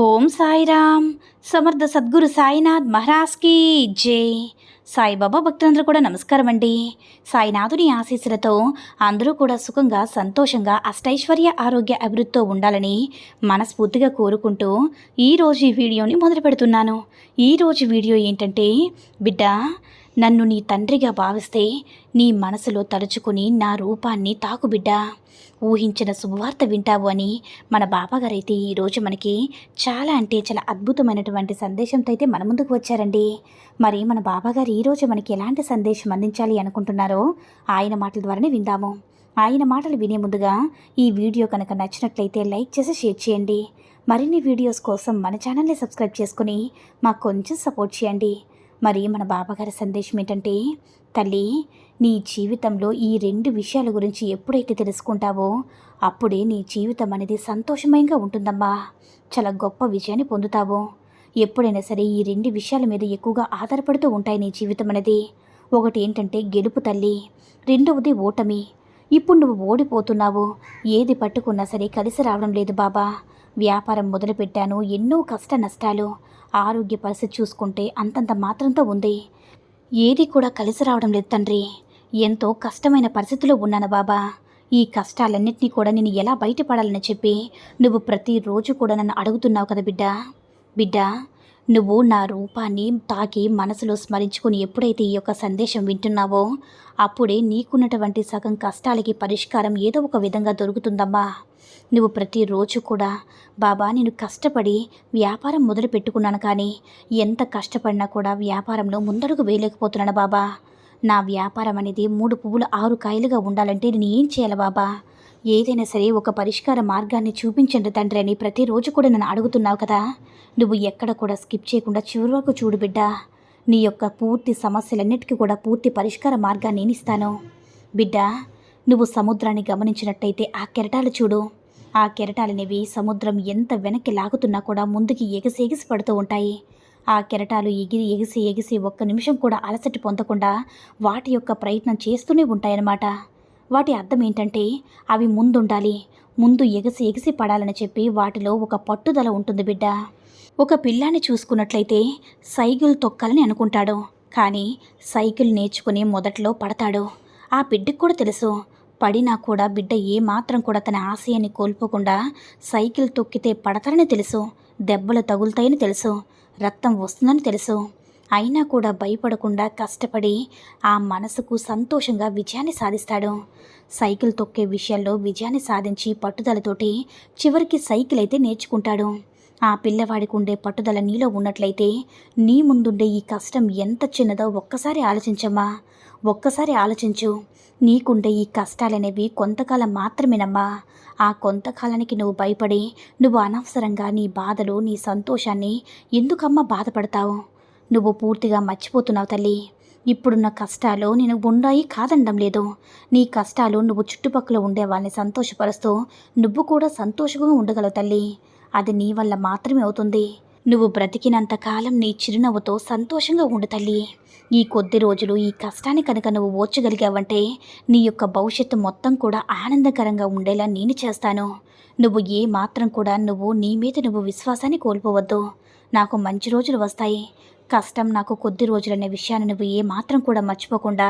Om Sairam. Samarth Sadguru Sainath మహారాజ్కి జై. సాయిబాబా భక్తులందరూ కూడా నమస్కారం అండి. సాయినాథుని ఆశీస్సులతో అందరూ కూడా సుఖంగా సంతోషంగా అష్టైశ్వర్య ఆరోగ్య అభివృద్ధితో ఉండాలని మనస్ఫూర్తిగా కోరుకుంటూ ఈరోజు ఈ వీడియోని మొదలు పెడుతున్నాను ఈరోజు వీడియో ఏంటంటే బిడ్డ నన్ను నీ తండ్రిగా భావిస్తే నీ మనసులో తలుచుకుని నా రూపాన్ని తాకుబిడ్డా ఊహించిన శుభవార్త వింటావు అని మన బాబాగారైతే ఈరోజు మనకి చాలా అంటే చాలా అద్భుతమైనటువంటి సందేశంతో అయితే మన ముందుకు వచ్చారండి. మరి మన బాబాగారు ఈరోజు మనకి ఎలాంటి సందేశం అందించాలి అనుకుంటున్నారో ఆయన మాటల ద్వారానే విందాము. ఆయన మాటలు వినే ముందుగా ఈ వీడియో కనుక నచ్చినట్లయితే లైక్ చేసి షేర్ చేయండి. మరిన్ని వీడియోస్ కోసం మన ఛానల్ని సబ్స్క్రైబ్ చేసుకుని మాకు కొంచెం సపోర్ట్ చేయండి. మరి మన బాబాగారి సందేశం ఏంటంటే తల్లి నీ జీవితంలో ఈ రెండు విషయాల గురించి ఎప్పుడైతే తెలుసుకుంటావో అప్పుడే నీ జీవితం అనేది సంతోషమయంగా ఉంటుందమ్మా. చాలా గొప్ప విజయాన్ని పొందుతావు. ఎప్పుడైనా సరే ఈ రెండు విషయాల మీద ఎక్కువగా ఆధారపడుతూ ఉంటాయి నీ జీవితం అనేది. ఒకటి ఏంటంటే గెలుపు తల్లి. రెండవది ఓటమి. ఇప్పుడు నువ్వు ఓడిపోతున్నావు. ఏది పట్టుకున్నా సరే కలిసి రావడం లేదు బాబా. వ్యాపారం మొదలుపెట్టాను. ఎన్నో కష్ట నష్టాలు ఆరోగ్య పరిస్థితి చూసుకుంటే అంతంత మాత్రంతో ఉంది. ఏది కూడా కలిసి రావడం లేదు తండ్రి. ఎంతో కష్టమైన పరిస్థితిలో ఉన్నాను బాబా. ఈ కష్టాలన్నింటినీ కూడా నేను ఎలా బయటపడాలని చెప్పి నువ్వు ప్రతిరోజు కూడా నన్ను అడుగుతున్నావు కదా బిడ్డ. బిడ్డ నువ్వు నా రూపాన్ని తాకి మనసులో స్మరించుకుని ఎప్పుడైతే ఈ యొక్క సందేశం వింటున్నావో అప్పుడే నీకున్నటువంటి సగం కష్టాలకి పరిష్కారం ఏదో ఒక విధంగా దొరుకుతుందమ్మా. నువ్వు ప్రతిరోజు కూడా బాబా నేను కష్టపడి వ్యాపారం మొదలు పెట్టుకున్నాను కానీ ఎంత కష్టపడినా కూడా వ్యాపారంలో ముందడుగు వేయలేకపోతున్నాను బాబా. నా వ్యాపారం అనేది మూడు పువ్వులు ఆరు కాయలుగా ఉండాలంటే నేను ఏం చేయాలి బాబా? ఏదైనా సరే ఒక పరిష్కార మార్గాన్ని చూపించండి తండ్రి అని ప్రతిరోజు కూడా నన్ను అడుగుతున్నావు కదా. నువ్వు ఎక్కడ కూడా స్కిప్ చేయకుండా చివరి వరకు చూడు బిడ్డ. నీ యొక్క పూర్తి సమస్యలన్నిటికీ కూడా పూర్తి పరిష్కార మార్గాన్ని నేను ఇస్తాను. బిడ్డ నువ్వు సముద్రాన్ని గమనించినట్టయితే ఆ కెరటాలు చూడు. ఆ కెరటాలనేవి సముద్రం ఎంత వెనక్కి లాగుతున్నా కూడా ముందుకి ఎగసి ఎగిసి పడుతూ ఉంటాయి. ఆ కెరటాలు ఎగిరి ఎగిసి ఎగిసి ఒక్క నిమిషం కూడా అలసట పొందకుండా వాటి యొక్క ప్రయత్నం చేస్తూనే ఉంటాయన్నమాట. వాటి అర్థం ఏంటంటే అవి ముందుండాలి. ముందు ఎగసి ఎగిసి పడాలని చెప్పి వాటిలో ఒక పట్టుదల ఉంటుంది బిడ్డ. ఒక పిల్లాన్ని చూసుకున్నట్లయితే సైకిల్ తొక్కాలని అనుకుంటాడు. కానీ సైకిల్ నేర్చుకుని మొదట్లో పడతాడు. ఆ బిడ్డకు కూడా తెలుసు. పడినా కూడా బిడ్డ ఏమాత్రం కూడా తన ఆశయాన్ని కోల్పోకుండా సైకిల్ తొక్కితే పడతారని తెలుసు దెబ్బలు తగులుతాయని తెలుసు రక్తం వస్తుందని తెలుసు. అయినా కూడా భయపడకుండా కష్టపడి ఆ మనసుకు సంతోషంగా విజయాన్ని సాధిస్తాడు. సైకిల్ తొక్కే విషయాల్లో విజయాన్ని సాధించి పట్టుదలతోటి చివరికి సైకిల్ అయితే నేర్చుకుంటాడు. ఆ పిల్లవాడికి ఉండే పట్టుదల నీలో ఉన్నట్లయితే నీ ముందుండే ఈ కష్టం ఎంత చిన్నదో ఒక్కసారి ఆలోచించమ్మా. ఒక్కసారి ఆలోచించు నీకుండే ఈ కష్టాలనేవి కొంతకాలం మాత్రమేనమ్మా. ఆ కొంతకాలానికి నువ్వు భయపడి నువ్వు అనవసరంగా నీ బాధలు నీ సంతోషాన్ని ఎందుకమ్మా బాధపడతావు? నువ్వు పూర్తిగా మర్చిపోతున్నావు తల్లి. ఇప్పుడున్న కష్టాలు నేను ఉన్నాయి కాదనడం లేదు. నీ కష్టాలు నువ్వు చుట్టుపక్కల ఉండే వాళ్ళని సంతోషపరుస్తూ నువ్వు కూడా సంతోషంగా ఉండగలవు తల్లి. అది నీ వల్ల మాత్రమే అవుతుంది. నువ్వు బ్రతికినంత కాలం నీ చిరునవ్వుతో సంతోషంగా ఉండు తల్లి. ఈ కొద్ది రోజులు ఈ కష్టాన్ని కనుక నువ్వు ఓర్చగలిగావంటే నీ యొక్క భవిష్యత్తు మొత్తం కూడా ఆనందకరంగా ఉండేలా నేను చేస్తాను. నువ్వు ఏ మాత్రం కూడా నువ్వు నీ మీద నువ్వు విశ్వాసాన్ని కోల్పోవద్దు. నాకు మంచి రోజులు వస్తాయి. కష్టం నాకు కొద్ది రోజులనే విషయాన్ని నువ్వు ఏ మాత్రం కూడా మర్చిపోకుండా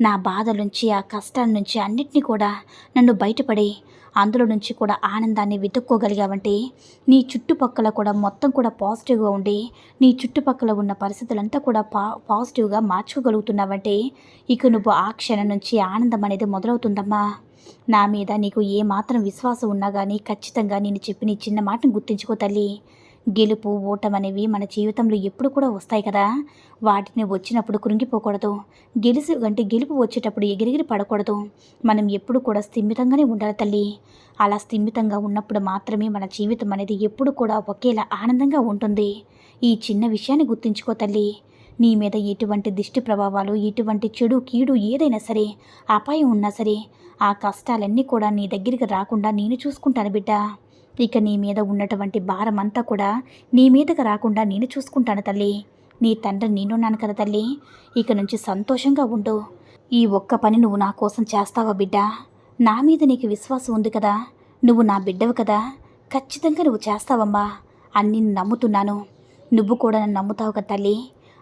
నా బాధ నుంచి ఆ కష్టం నుంచి అన్నిటినీ కూడా నన్ను బయటపడి అందులో నుంచి కూడా ఆనందాన్ని వెతుక్కోగలిగావంటే నీ చుట్టుపక్కల కూడా మొత్తం కూడా పాజిటివ్గా ఉండి నీ చుట్టుపక్కల ఉన్న పరిస్థితులంతా కూడా పా పాజిటివ్గా మార్చుకోగలుగుతున్నావంటే ఇక నువ్వు ఆ క్షణం నుంచి ఆనందం అనేది మొదలవుతుందమ్మా. నా మీద నీకు ఏ మాత్రం విశ్వాసం ఉన్నా కానీ ఖచ్చితంగా నేను చెప్పిన చిన్న మాటను గుర్తించుకో తల్లి. గెలుపు ఓటం అనేవి మన జీవితంలో ఎప్పుడు కూడా వస్తాయి కదా. వాటిని వచ్చినప్పుడు కృంగిపోకూడదు. గెలిసి అంటే గెలుపు వచ్చేటప్పుడు ఎగిరిగిరి పడకూడదు. మనం ఎప్పుడు కూడా స్థిమితంగానే ఉండాలి తల్లి. అలా స్థిమితంగా ఉన్నప్పుడు మాత్రమే మన జీవితం అనేది ఎప్పుడు కూడా ఒకేలా ఆనందంగా ఉంటుంది. ఈ చిన్న విషయాన్ని గుర్తుంచుకో తల్లి. నీ మీద ఎటువంటి దిష్టి ప్రభావాలు ఎటువంటి చెడు కీడు ఏదైనా సరే అపాయం ఉన్నా సరే ఆ కష్టాలన్నీ కూడా నీ దగ్గరికి రాకుండా నేను చూసుకుంటాను బిడ్డ. ఇక నీ మీద ఉన్నటువంటి భారం అంతా కూడా నీ మీదకి రాకుండా నేను చూసుకుంటాను తల్లి. నీ తండ్రి నేనున్నాను కదా తల్లి. ఇక నుంచి సంతోషంగా ఉండు. ఈ ఒక్క పని నువ్వు నా కోసం చేస్తావా బిడ్డ? నా మీద నీకు విశ్వాసం ఉంది కదా. నువ్వు నా బిడ్డవు కదా. ఖచ్చితంగా నువ్వు చేస్తావమ్మా. అని నమ్ముతున్నాను. నువ్వు కూడా నన్ను నమ్ముతావు కదా తల్లి.